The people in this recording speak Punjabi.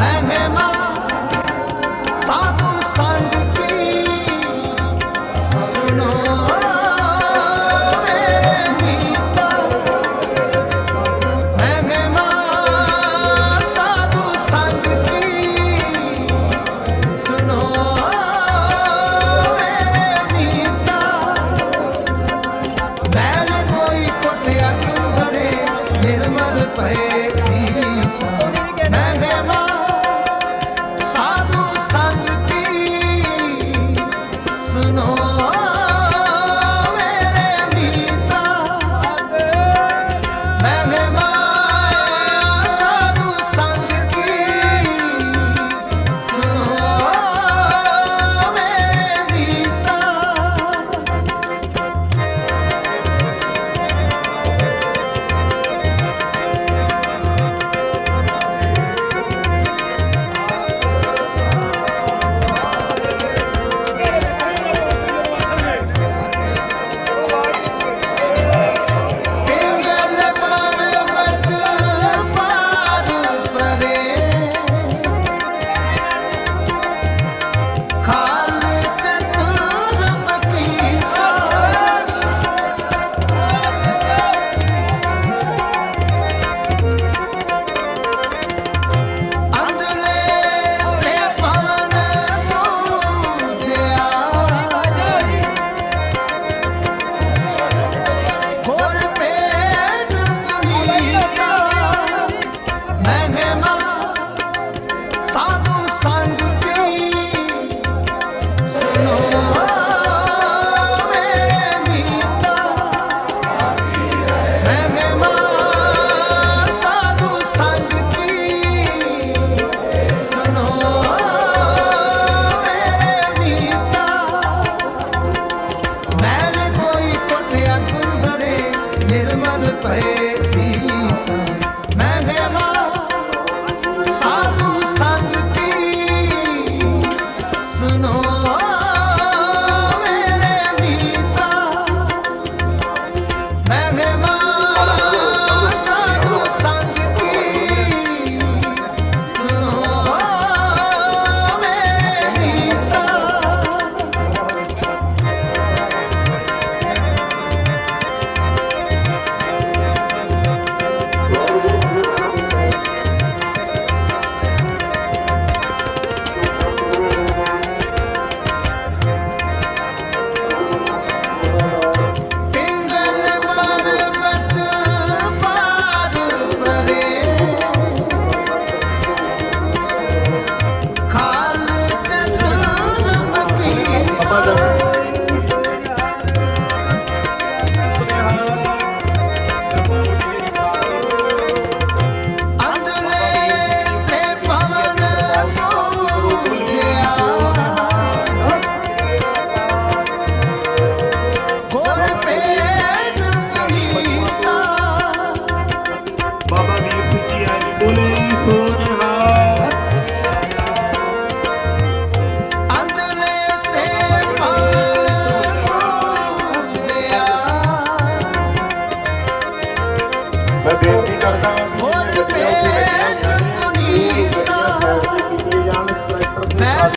मैं no. 가. ਨਿਰਮਲ ਪਏ ਬਾਬਾ ਵੀਰ ਸਿੰਘ ਜੀ ਹੈ ਜੀ ਬੋਲੇ ਸੋ ਨਿਹਾਲ ਮੈਂ ਬੇਨਤੀ ਕਰਦਾ ਹਾਂ ਹੋਰ ਬੇਨਤੀ